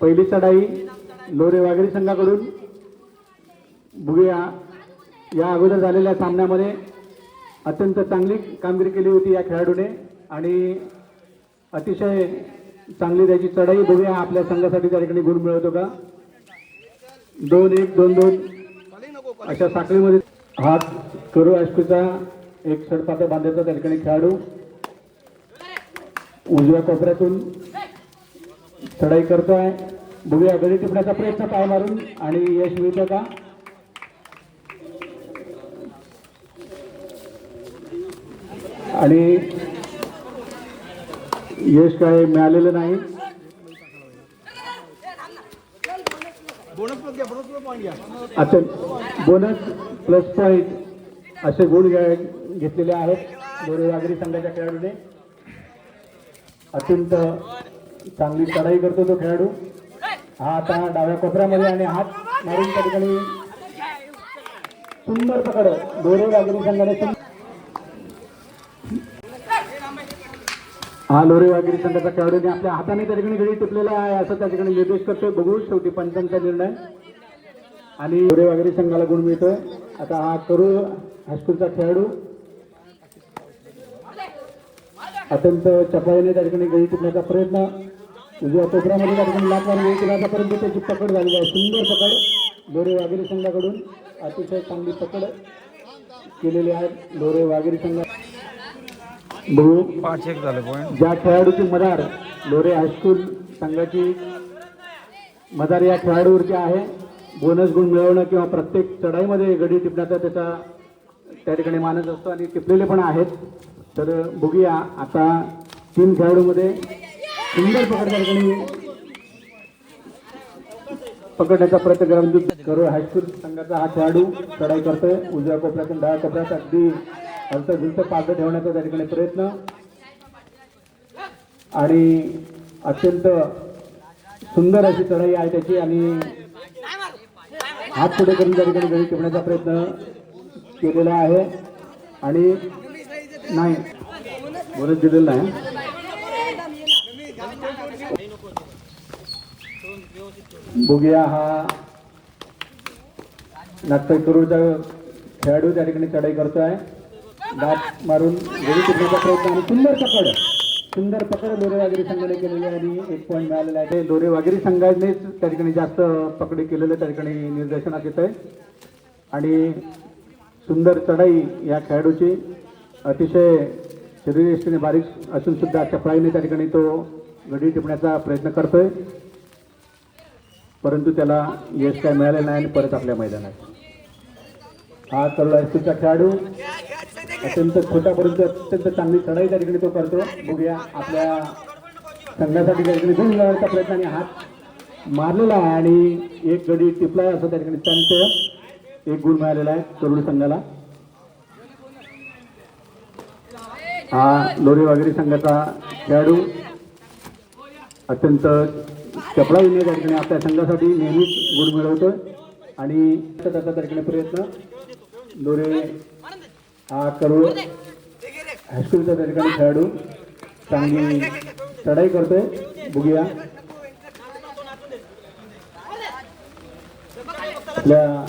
पहिली चढाई लोरे वाघरी संघाकडून. बघूया या अगोदर झालेल्या सामन्यामध्ये अत्यंत चांगली कामगिरी केली होती या खेळाडूने आणि अतिशय चांगली त्याची चढाई बघूया आपल्या संघासाठी त्या ठिकाणी गुण मिळवतो का? दोन एक दोन दोन. अशा साखळीमध्ये हा करू अश्कूचा एक षडपात्र बांधायचा त्या ठिकाणी खेळाडू. उजव्या कोपऱ्यातून चढाई करतोय. बघूया गडी टिपण्याचा प्रयत्न पाय मारून आणि यश मिळतं का? आणि यश काय मिळालेलं नाही. घ्या बोनस प्लस पॉईंट असे गुण घ्या- घेतलेले आहेत. दोरे वागरी संघाच्या खेळाडूने. अत्यंत चांगली चढाई करतो तो खेळाडू. हा आता डाव्या कोपऱ्यामध्ये आणि हात मारून त्या ठिकाणी सुंदर पकड दोरे वागरी संघाने हा लोरे वागिरी संघाचा खेळाडूने आपल्या हाताने त्या ठिकाणी घडी टिपलेला आहे असं त्या ठिकाणी निर्देश करतोय. बघू शेवटी पंचांचा निर्णय. आणि लोरे वागिरी संघाला गुण मिळतोय. आता हा करू हायस्कूलचा खेळाडू. अत्यंत चपाईने त्या ठिकाणी गळी टिपण्याचा प्रयत्न. उजव्या कोपऱ्यामध्ये त्या ठिकाणी गडी टिपण्याचापर्यंत त्याची पकड झालेली आहे. सुंदर पकड. लोरे वागिरी संघाकडून अतिशय चांगली पकड केलेली आहे लोरे वागिरी संघ. बघू. पाच एक झालं पॉईंट ज्या खेळाडूची मदार लोरे हायस्कूल संघाची मदार या खेळाडूवरती आहे. बोनस गुण मिळवणं किंवा प्रत्येक चढाईमध्ये गडी टिपण्याचा त्याचा त्या ठिकाणी मानस असतो आणि टिपलेले पण आहेत. तर बघूया. आता तीन खेळाडूमध्ये सुंदर पकड त्या ठिकाणी पकडण्याचा प्रयत्न करा म्हणजे हायस्कूल संघाचा हा खेळाडू चढाई करतोय. उजव्या कोपऱ्यातून डाव्या कोपऱ्यात अगदी हलतं झुलत पागं ठेवण्याचा त्या ठिकाणी प्रयत्न. आणि अत्यंत सुंदर अशी चढाई आहे त्याची आणि हात पुढे करून त्या ठिकाणी घरी टिपण्याचा प्रयत्न केलेला आहे. आणि नाही बोलत दिलेलं नाही. बुगिया हा नागपूर करूचा खेळाडू त्या ठिकाणी चढाई करतो आहे दात मारून गडी टिपण्याचा प्रयत्न आणि सुंदर पकड. सुंदर पकड दोरे वागिरी संघाने केलेली आहे आणि एक पॉईंट मिळालेला आहे. दोरेवागिरी दोरे वागिरी संघानेच त्या ठिकाणी जास्त पकडी केलेलं त्या ठिकाणी निर्देशनात येत आहे आणि सुंदर चढाई या खेळाडूची अतिशय शरीरयष्टीने बारीक असून सुद्धा चपळाईने त्या ठिकाणी तो गडी टिपण्याचा प्रयत्न करतोय. परंतु त्याला यश काय मिळालं नाही आणि परत आपल्या मैदानात. हा तरुण हायस्कूलचा खेळाडू अत्यंत छोट्यापर्यंत अत्यंत चांगली चढाई त्या ठिकाणी तो करतो. बघूया आपल्या संघासाठी त्या ठिकाणी गुण मिळवण्याचा प्रयत्न आणि हात मारलेला आहे आणि एक गडी टिपलाय असं त्या ठिकाणी त्यांचं एक गुण मिळालेला आहे तरुण संघाला. हा लोरी वगैरे संघाचा खेळाडू अत्यंत कपडा त्या ठिकाणी आपल्या संघासाठी नेहमीच गुण मिळवतोय. आणि त्याचा त्या प्रयत्न. दोरे हा करू. हायस्कूलचा त्या ठिकाणी खेळाडू चांगली चढाई करतोय. बघूया. आपल्या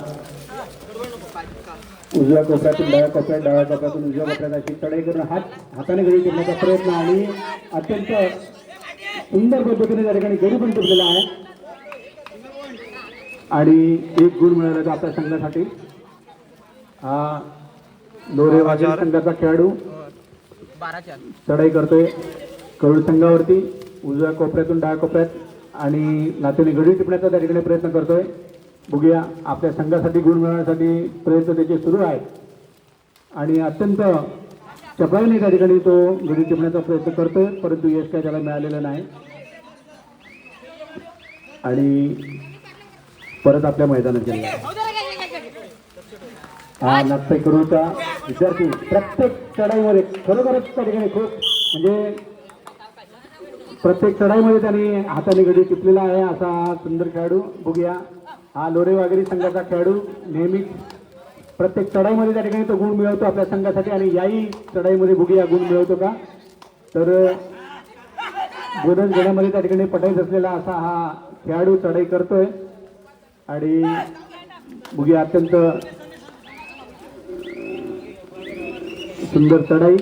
उजव्या कोपऱ्यातून डाव्या कोपऱ्यात डाव्या कोपऱ्यातून उजव्या कोपऱ्यात अशी चढाई करून हात हाताने घरी करण्याचा प्रयत्न आणि अत्यंत सुंदर पद्धतीने त्या ठिकाणी गडी पण टिपलेला आहे. आणि एक गुण मिळाला तो आपल्या संघासाठी. हा लोरे वाजर संघाचा खेळाडू. चढाई करतोय. करुड संघावरती उजव्या कोपऱ्यातून डाव्या कोपऱ्यात आणि नात्याने गडी टिपण्याचा त्या ठिकाणी प्रयत्न करतोय. बघूया आपल्या संघासाठी गुण मिळवण्यासाठी प्रयत्न त्याचे सुरू आहेत. आणि अत्यंत चपळाईने त्या ठिकाणी तो घडी टिपण्याचा प्रयत्न करतोय परंतु यश काय त्याला मिळालेलं नाही. आणि परत आपल्या मैदानात गेला. हा नागपूर करूचा विद्यार्थी प्रत्येक चढाईमध्ये खरोखरच त्या ठिकाणी खूप म्हणजे प्रत्येक चढाईमध्ये त्यांनी हाताने गडी टिपलेला आहे असा सुंदर खेळाडू. बघूया. हा लोरे वागरी संघाचा खेळाडू नेहमीच प्रत्येक चढाईमध्ये त्या ठिकाणी तो गुण मिळवतो आपल्या संघासाठी आणि याही चढाईमध्ये बघूया गुण मिळवतो का? तर बोनस घेण्यामध्ये त्या ठिकाणी पटाईत असलेला असा हा खेळाडू चढाई करतोय. आणि भुगी अत्यंत सुंदर चढाई.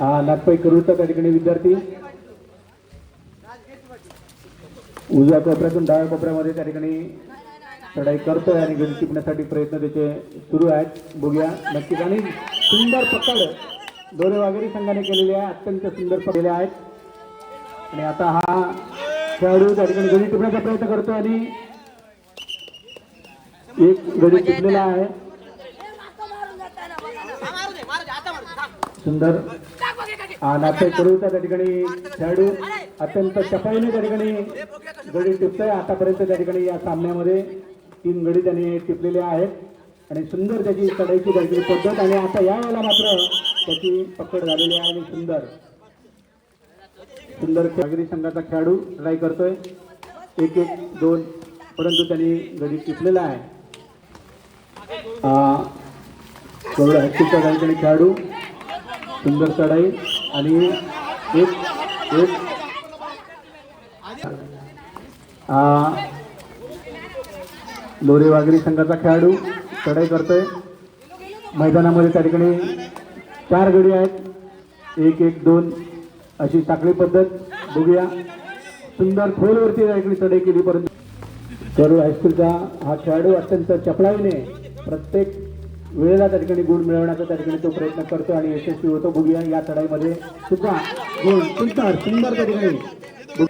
हा नागपाई करू त्या ठिकाणी विद्यार्थी. उजव्या कोपऱ्यातून डाव्या कोपऱ्यामध्ये त्या ठिकाणी चढाई करतोय आणि गडी टिपण्यासाठी प्रयत्न त्याचे सुरू आहेत. बघूया. नक्कीच आणि सुंदर पकड. दोरे वागेरी संघाने केलेले आहे. अत्यंत सुंदर पकडले आहेत. आणि आता हा खेळाडू त्या ठिकाणी गडी टिपण्याचा प्रयत्न करतो आणि एक गडी टिपलेला आहे. सुंदर. नाट्य करूचा त्या ठिकाणी खेळाडू. अत्यंत चपाईने त्या ठिकाणी गडी टिपतोय. आतापर्यंत त्या ठिकाणी या सामन्यामध्ये तीन गडी त्याने टिपलेले आहेत. आणि सुंदर त्याची चढाईची त्या पद्धत आणि आता या वेळेला मात्र त्याची पकड झालेली आहे आणि सुंदर. सुंदर नागरी संघाचा खेळाडू ट्राय करतोय. एक एक दोन परंतु त्यांनी गडी टिपलेला आहे. आ, खेळाडू. सुंदर चढाई आणि एक एक. लोरे वागरी संघाचा खेळाडू चढाई करतोय. मैदानामध्ये त्या ठिकाणी चार गडी आहेत. एक एक दोन अशी साखळी पद्धत. बघूया. सुंदर खोलवरती त्या ठिकाणी चढाई केली परंतु करू हायस्कूलचा हा खेळाडू अत्यंत चपळाईने प्रत्येक वेळेला त्या ठिकाणी गुण मिळवण्याचा त्या ठिकाणी तो प्रयत्न करतो आणि यशस्वी होतो. बघूया या चढाईमध्ये सुद्धा गुण सुंदर सुंदर त्या ठिकाणी.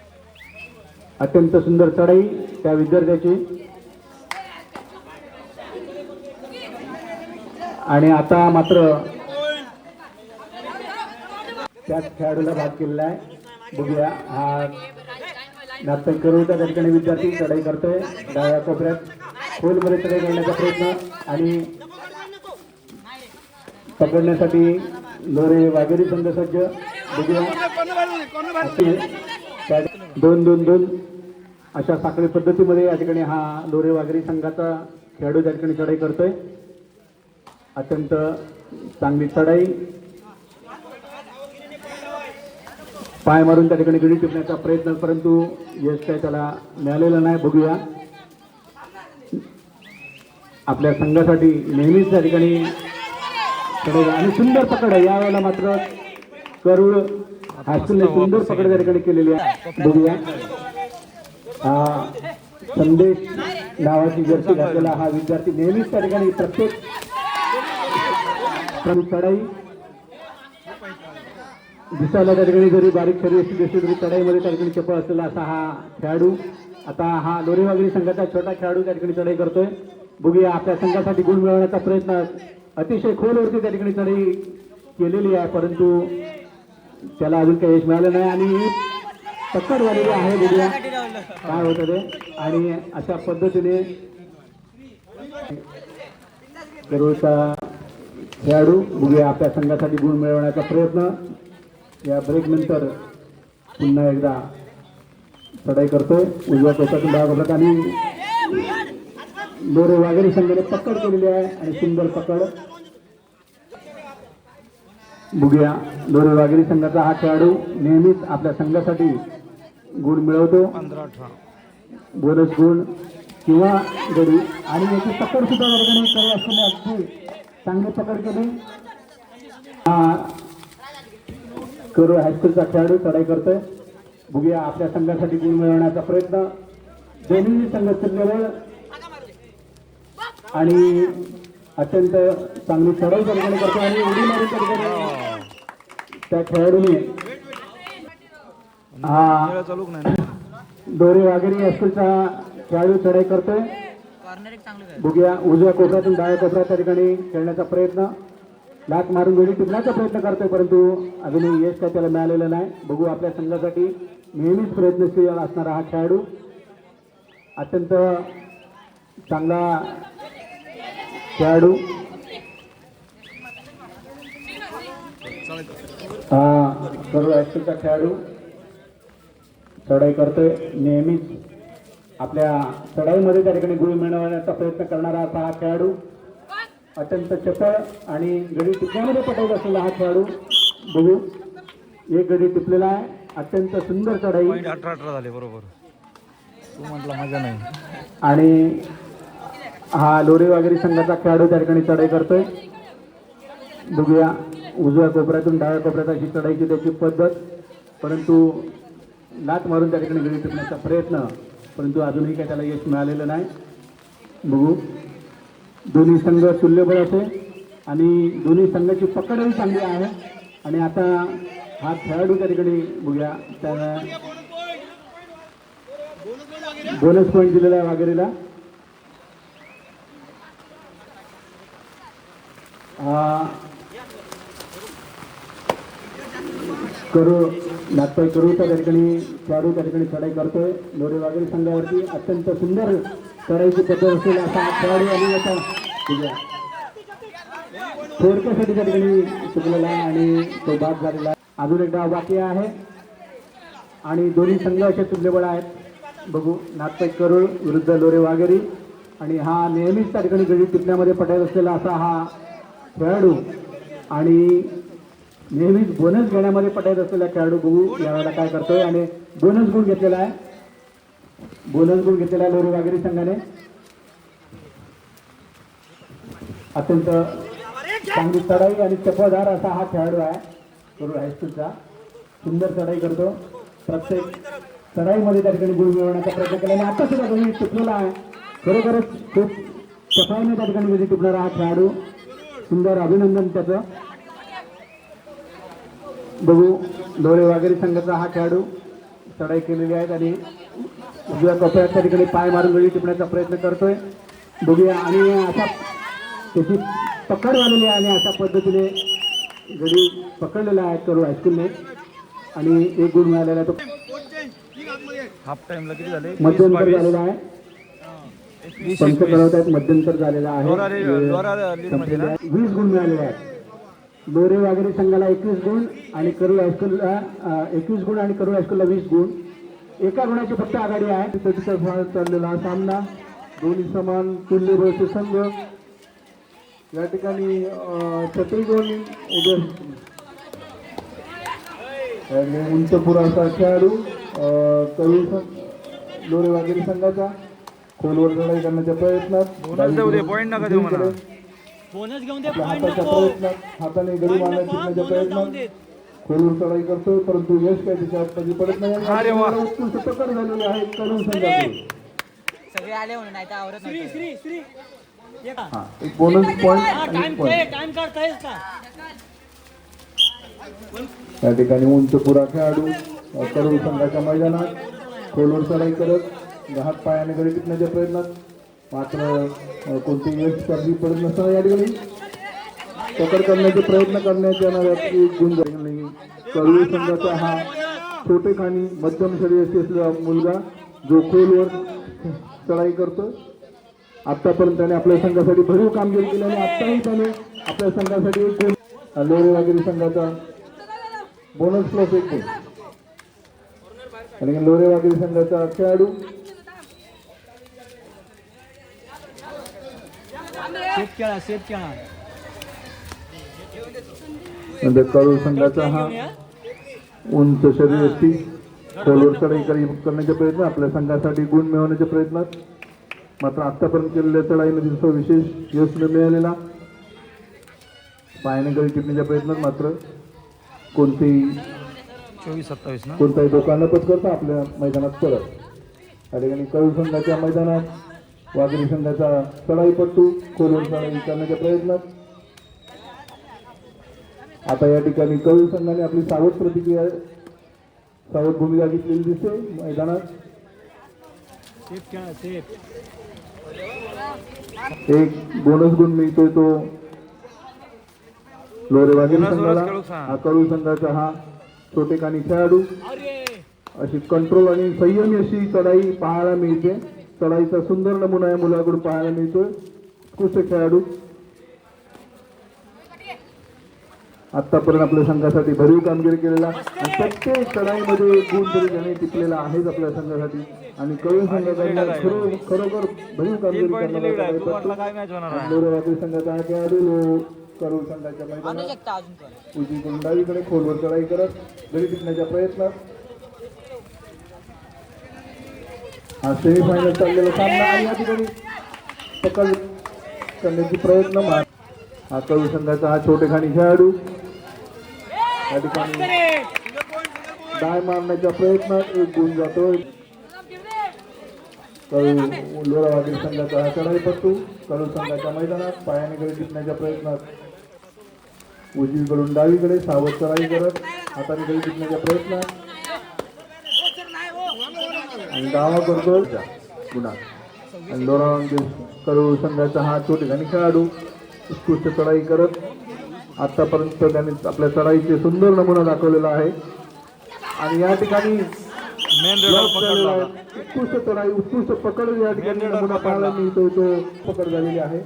अत्यंत सुंदर चढाई त्या विद्यार्थ्याची. आणि आता मात्र त्याच खेळाडूला भाग केलेला आहे. बघूया हा नाटक करूचा त्या ठिकाणी विद्यार्थी चढाई करतोय. डाव्या कोपऱ्यात खोलमध्ये चढाई करण्याचा प्रयत्न आणि पकडण्यासाठी लोरे वाघेरी संघ सज्ज बघूया. दोन दोन दोन. अशा साखळी पद्धतीमध्ये या ठिकाणी हा लोरे वाघेरी संघाचा खेळाडू त्या ठिकाणी चढाई करतोय. अत्यंत चांगली चढाई. पाय मारून त्या ठिकाणी गडी टिपण्याचा प्रयत्न परंतु यश काय त्याला मिळालेलं नाही बघूया. आपल्या संघासाठी नेहमीच त्या ठिकाणी आणि सुंदर पकड आहे. यावेळेला मात्र करूळ हायस्कूलने सुंदर पकड त्या ठिकाणी केलेली आहे. बघूया. हा संदेश नावाची जर्सी घातलेला हा विद्यार्थी नेहमीच त्या ठिकाणी प्रत्येक चढाई दिसायला त्या ठिकाणी जरी बारीक शरीर असली दिसली तरी चढाईमध्ये त्या ठिकाणी चपळ असलेला असा हा खेळाडू. आता हा लोरेवागरी संघाचा छोटा खेळाडू त्या ठिकाणी चढाई करतोय. बघूया आपल्या संघासाठी गुण मिळवण्याचा प्रयत्न अतिशय खोलवरती त्या ठिकाणी चढाई केलेली आहे परंतु त्याला अजून काही यश मिळालं नाही आणि टक्कर झालेली आहे बघूया काय होतं ते? आणि अशा पद्धतीने करूचा खेळाडू उभे आपल्या संघासाठी गुण मिळवण्याचा प्रयत्न. या ब्रेक नंतर पुन्हा एकदा चढाई करतोय. उजव्या कोशातून दहा आणि लोरे वाघेरी संघाने पकड केलेली आहे आणि सुंदर पकड. बघूया लोरे वाघेरी संघाचा हा खेळाडू नेहमीच आपल्या संघासाठी गुण मिळवतो. बोनस गुण किंवा गडी. आणि याची पकड सुद्धा वर्गाने करत असताना अगदी चांगली पकड केली हा. करू हायस्कूलचा खेळाडू चढाई करतोय. बघूया आपल्या संघासाठी गुण मिळवण्याचा प्रयत्न. दोन्ही संघ लेवल आणि अत्यंत चांगली चढाई ठिकाणी करतो आणि उडी मारून त्या खेळाडूने हा? दोरे वाघेरी हायस्कूलचा खेळाडू चढाई करतोय. बघूया उजव्या कोपऱ्यातून डाव्या कोपऱ्या त्या ठिकाणी खेळण्याचा प्रयत्न. लाट मारून गोळी टिपण्याचा प्रयत्न करतोय परंतु अजूनही यश काय त्याला मिळालेलं नाही. बघू आपल्या संघासाठी नेहमीच प्रयत्नशील असणारा हा खेळाडू. अत्यंत चांगला खेळाडू. हा सर्व हायस्कूलचा खेळाडू. चढाई करतोय नेहमीच. आपल्या चढाईमध्ये त्या ठिकाणी गुण मिळवण्याचा प्रयत्न करणारा असा हा खेळाडू अत्यंत चपळ आणि गडी टिपण्यामध्ये पटवत असलेला हा खेळाडू. बघू. एक गडी टिपलेला आहे. अत्यंत सुंदर चढाई. अठरा अठरा झाले बरोबर. तू म्हटला मजा नाही. आणि हा लोरे वगैरे संघाचा खेळाडू त्या ठिकाणी चढाई करतोय. बघूया. उजव्या कोपऱ्यातून डाव्या कोपऱ्यात अशी चढाईची त्याची पद्धत. परंतु लात मारून त्या ठिकाणी गडी टिकण्याचा प्रयत्न परंतु अजूनही काय त्याला यश मिळालेलं नाही. बघू. दोन्ही संघ तुल्यबळ असे आणि दोन्ही संघाची पकडही चांगली आहे. आणि आता हा खेळाडू त्या ठिकाणी बघूया. त्या बोनस पॉईंट दिलेला आहे वागेरेला आ, करू. नागपाई करू त्या ठिकाणी चारू त्या ठिकाणी चढाई करतोय. लोरे वागेरी संघावरती अत्यंत सुंदर चढाईची पद्धत असेल असा खेळाडू आणि आता थोडक्यासाठी त्या ठिकाणी चुकलेला आहे आणि तो बाद झालेला आहे अजून एक डाव बाकी आहे. आणि दोन्ही संघ असे तुल्यबळ आहेत. बघू नागपाई करूळ विरुद्ध लोरे वाघेरी आणि हा नेहमीच त्या ठिकाणी गडी टिपण्यामध्ये पटायत असलेला असा हा खेळाडू आणि नेहमीच बोनस घेण्यामध्ये पटायत असलेला खेळाडू बघू यावेळेला काय करतोय आणि बोनस गुण घेतलेला आहे. बोनस गुण घेतलेला आहे लोरे वागिरी संघाने. अत्यंत चांगली चढाई आणि चपळदार असा हा खेळाडू आहे. करूळ हायस्कूलचा सुंदर चढाई करतो. प्रत्येक चढाईमध्ये त्या ठिकाणी गुण मिळवण्याचा प्रयत्न केला आणि आता सुद्धा तुम्ही टिकलेला आहे. खरोखरच खूप सफाईने त्या ठिकाणी विजय हा खेळाडू. सुंदर अभिनंदन त्याचं. बघू. डोळे वगैरे संघाचा हा खेळाडू चढाई केलेली आहेत आणि उजव्या कपड्यात त्या ठिकाणी पाय मारून गडी टिपण्याचा प्रयत्न करतोय. बघूया. आणि अशा त्याची पकड झालेली आहे आणि अशा पद्धतीने गडी पकडलेला आहे करू हायस्कूलने आणि एक गुण मिळालेला आहे तो हाफ टाइमला किती झाले? वीस मध्यंतर झालेला आहे. पंच करत आहेत मध्यंतर झालेला आहे? आहे. वीस गुण मिळालेले आहेत. लोरे वगैरे संघाला एकवीस गुण आणि करूळ हायस्कूलला एकवीस गुण आणि करूळ हायस्कूलला वीस गुण. एका गुणाची फक्त आघाडी आहे. सा- चाललेला हा सामना. दोन्ही समान तुल्यबळचे संघ. या ठिकाणी छत्री गुण उभे आणि उंच पुराचा खेळाडू करूळ लोरे वगैरे संघाचा. खोलवर लढाई करण्याच्या प्रयत्नात. बोनस घेऊन दे पॉईंट नको. हाताने गडी प्रयत्नात देत खोलून चढाई करतोय परंतु यश काय त्याच्या हातमध्ये पडत नाही. अरे वा. आणि उत्कृष्ट पकड झालेली आहे करून सगळे आले म्हणून नाही तर आवरत श्री. श्री श्री? हा एक बोनस पॉईंट हा आणि टाइम एक पॉईंट टाइम काढतायस का? या ठिकाणी उंच पुरा खेळाडू अ, करूळ संघाच्या मैदानात. खोलवर चढाई करत हात पायाने गडी टिकण्याच्या प्रयत्नात. मात्र कोणती व्यक्ती यश पडत नसताना या ठिकाणी? पकड करण्याचे प्रयत्न करण्यात येणाऱ्या एक गुण झाले करूळ संघाचा हा छोटे खाणी मध्यम शरीर असलेला मुलगा जो खोलवर चढाई करतो. आत्तापर्यंत त्याने आपल्या संघासाठी भरीव कामगिरी केली आणि आत्ताही त्याने आपल्या संघासाठी एक गुण लोरे वगैरे संघाचा बोनस प्लस एक गुण आणि लोरे वगैरे संघाचा खेळाडू खेळा नंतर करूळ संघाचा हा उंच शरीर असती खोलवर चढाई करी- करण्याचे प्रयत्न आपल्या संघासाठी गुण मिळवण्याच्या प्रयत्नात. मात्र आतापर्यंत केलेल्या चढाईमध्ये तिथं विशेष यश न मिळालेला. पायाने गडी टिपण्याच्या प्रयत्नात मात्र कोणतेही चोवीस सत्तावीस ना? कोणताही धोका न पत्करता आपल्या मैदानात परत. या ठिकाणी कळू संघाच्या मैदानात वाघरी संघाचा चढाईपट्टू खोलून चढाई करण्याच्या प्रयत्नात. आता या ठिकाणी कळू संघाने आपली सावध प्रतिक्रिया सावध भूमिका घेतलेली दिसते मैदानात. एक बोनस गुण मिळतोय तो लोरे वाघिरी संघाला. हा कळू संघाचा हा छोटेखानी खेळाडू. अशी कंट्रोल आणि संयमी अशी चढाई पाहायला मिळते. चढाईचा सुंदर नमुना या मुलाकडून पाहायला मिळतोय. उत्कृष्ट खेळाडू. आतापर्यंत आपल्या संघासाठी भरीव कामगिरी केलेला आणि प्रत्येक चढाईमध्ये एक गुण तरी त्याने टिकलेला आहेच आपल्या संघासाठी. आणि कळू संघाकडनं खरो खरोखर भरीव कामगिरी करणारा म्हटला काय मॅच होणार आहे? लोरेवादी संघाचा हा खेळाडू संघाच्या मैदानात. उजवीकडून डावीकडे खोलवर चढाई करत. गडी टिकण्याच्या प्रयत्नात. हा सेमीफायनल चाललेला सामना आणि या ठिकाणी. पकड करण्याचे प्रयत्न मा- हा कळू संघाचा हा छोटेखानी खेळाडू. या ठिकाणी डाय मारण्याच्या प्रयत्नात एक गुण जातोय. कळू लोरावादी संघाचा हा चढाई पट्टू कळू संघाच्या मैदानात पायाने गडी जिंकण्याच्या प्रयत्नात. उजवीकडून डावीकडे सावध चढाई करत हाताने गडी जिंकण्याच्या प्रयत्नात. आणि डावा करतो गुन्हा आणि वाघील कळू संघाचा हा छोटेखानी खेळाडू. उत्कृष्ट चढाई करत आतापर्यंत त्यांनी आपल्या चढाईचे सुंदर नमुना दाखवलेला आहे. आणि या ठिकाणी. उत्कृष्ट चढाई उत्कृष्ट पकड या ठिकाणी मेन नमुना. पाहायला मिळतो तो. पकड झालेली आहे.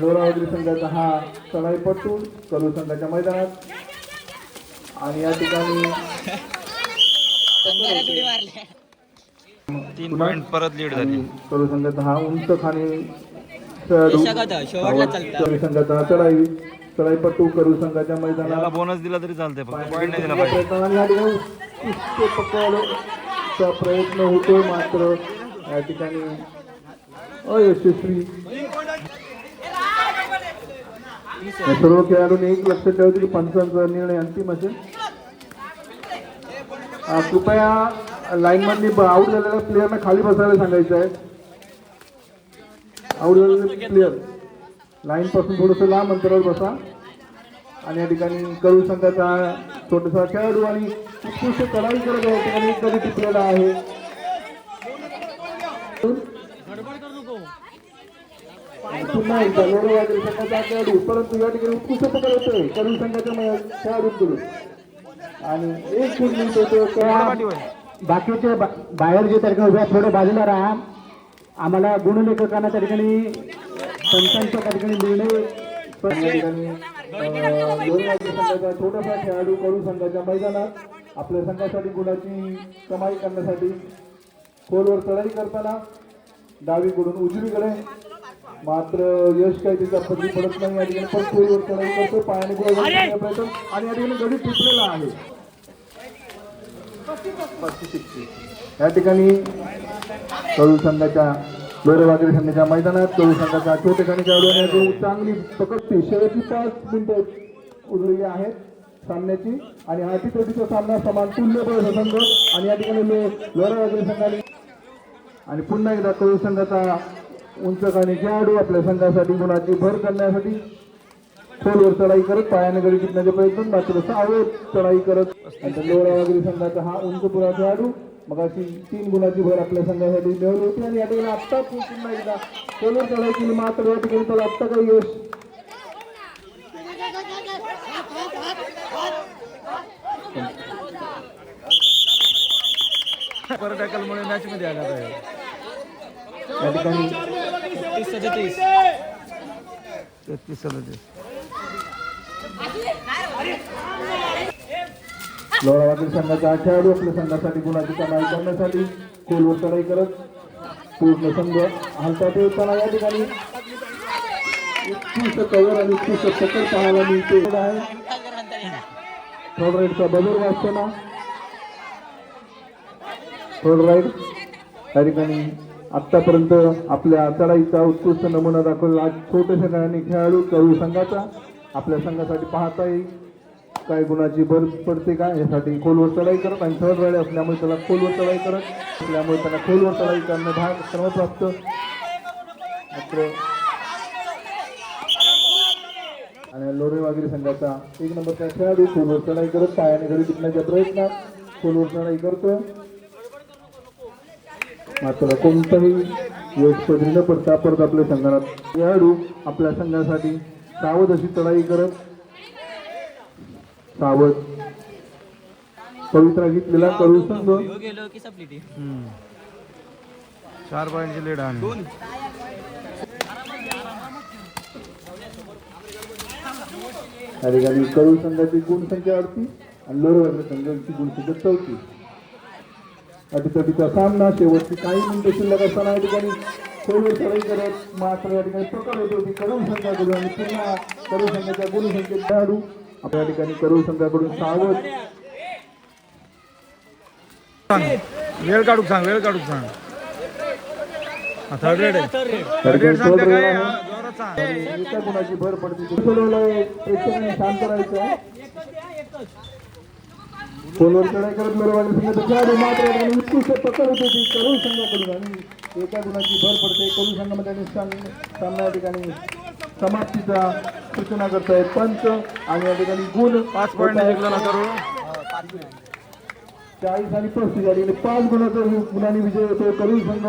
लोरावगरी संघाचा हा चढाई पटून करू संघाच्या मैदानात. आणि या ठिकाणी तीन पॉईंट परत लीड झाली. करू संघाचा हा उंच खाणी खेळाडू देशागत शेवटला सावध चालतं. करू संघाचा हा चढाई चढाई पट्टू करू संघाच्या याला मैदानात बोनस दिला तरी चालते फक्त. पॉईंट नाही दिला पाहिजे. प्रयत्न या ठिकाणी उत्कृष्ट पकडचा प्रयत्न होतो मात्र या ठिकाणी अयशस्वी. सर्व खेळाडूंनी एक लक्ष की पंचांचा निर्णय अंतिम असेल. कृपया लाईन आऊट झालेल्या प्लेअरना खाली बसायला सांगायचं आहे. आऊट झालेले प्लेअर लाईन पासून थोडस लांब अंतरावर बसा. आणि या ठिकाणी करू संघाचा छोटासा खेळाडू आणि उत्कृष्ट चढाई करत आहे ठिकाणी कधी टिकलेला आहे. पुन्हा एकदा लोढा संघाचा खेळाडू परंतु या ठिकाणी उत्कृष्ट पकड होतोय. करू संघाच्या मै- खेळाडूंकडून. आणि एक गुण मिळतो तेव्हा त्या बाकीचे बा- बाहेर जे त्या ठिकाणी थोडे बाजूला राहा. आम्हाला गुणलेखकांना त्या ठिकाणी संतांच्या त्या ठिकाणी निर्णय छोट्याशा ठिकाणी संघाचा छोटासा खेळाडू करू संघाच्या मैदानात. आपल्या संघासाठी गुणाची कमाई करण्यासाठी खोलवर चढाई करताना डावीकडून उजवीकडे मात्र यश काही त्याच्या पदरी पडत नाही या ठिकाणी पण चढाई करतो पायाने प्रयत्न आणि या ठिकाणी गडी टिपलेला आहे. या ठिकाणी कळू संघाच्या लोरेवागरी संघाच्या मैदानात कळू संघाच्या छोटे ठिकाणी खेळाडू चांगली पकडते. शेवटची पाच मिनिटं उरलेली आहेत सामन्याची आणि टी सामना समान तुल्य संघ. आणि या ठिकाणी लोरेवागरी संघाने आणि पुन्हा एकदा कळू संघाचा उंच खाणी खेळाडू आपल्या संघासाठी गुणाची भर करण्यासाठी खोलवर चढाई करत पायाने गडी टिपण्याचे प्रयत्न मात्र सावध चढाई करत आणि लोरा वगैरे संघाचा हा उंच पुरा खेळाडू. मग अशी तीन गुणाची भर आपल्या संघासाठी मिळवली होती आणि या ठिकाणी आत्ता पुन्हा एकदा खोलवर चढाई केली मात्र या ठिकाणी त्याला आत्ता काही यश. परत टॅकलमुळे मॅच मध्ये आला हे. ठिकाणी तीस सदतीस. तेहतीस सदतीस. लोरा वागील संघाचा खेळाडू आपल्या संघासाठी गुणाची कमाई करण्यासाठी खोलवर चढाई करत पूर्ण संघ हालतात येताना या ठिकाणी उत्कृष्ट कवर आणि उत्कृष्ट पकड पाहायला मिळते. आहे थर्ड राईडचा बदल वाचताना. थर्ड राईड या ठिकाणी आतापर्यंत आपल्या चढाईचा उत्कृष्ट नमुना दाखवला आज छोट्याशा गाण्याने खेळाडू करू संघाचा. आपल्या संघासाठी पाहता येईल. काय गुणाची भर पडते का? यासाठी खोलवर चढाई करत आणि थर्ड राहिले असल्यामुळे त्याला खोलवर चढाई करत असल्यामुळे त्याला खोलवर चढाई करणं भाग सर्वप्राप्त मात्र आणि लोरे वगैरे संघाचा एक नंबरचा खेळाडू खोलवर चढाई करत पायाने घरी टिकण्याच्या प्रयत्नात खोलवर चढाई करतो मात्र कोणताही यश पदरी न पडता परत आपल्या संघात खेळाडू आपल्या संघासाठी सावध अशी चढाई करत सावध पवित्रा घेतलेला करू संघ. चार पॉईंटची लीड आणि या ठिकाणी करू संघाची गुणसंख्या अडती आणि लोरवर्ग संघाची गुणसंख्या चौथी अटीतटीचा सामना शेवटची काही मिनिटं शिल्लक असताना या ठिकाणी खोलवर चढाई करत मात्र या ठिकाणी पकड होत होती करू संघाकडून आणि पुन्हा करू संघाच्या गुणसंख्येत खेळाडू. आपल्या ठिकाणी करू संघाकडून सावध. सांग. वेळ काढूक सांग वेळ काढूक सांग. थर्ड रेड आहे. थर्ड रेड थर्ड रेड सांग थर्ड काय? रेड हा, आहे. जोरात सांग. एका गुणाची भर पडते. प्रेक्षकांनी शांत राहायचं पोलवर चढाई करत खेळाडू मात्र उत्कृष्ट पकड होते. ती करू संघाकडून आणि एका गुणाची भर पडते. करू संघामध्ये आणि साम- सामना या ठिकाणी समाप्तीचा सूचना करतायत पंच आणि या ठिकाणी गुण. पाच पॉईंट चाळीस आणि पस्तीस या ठिकाणी पाच गुणाचा गुणांनी विजय होतो करू संघ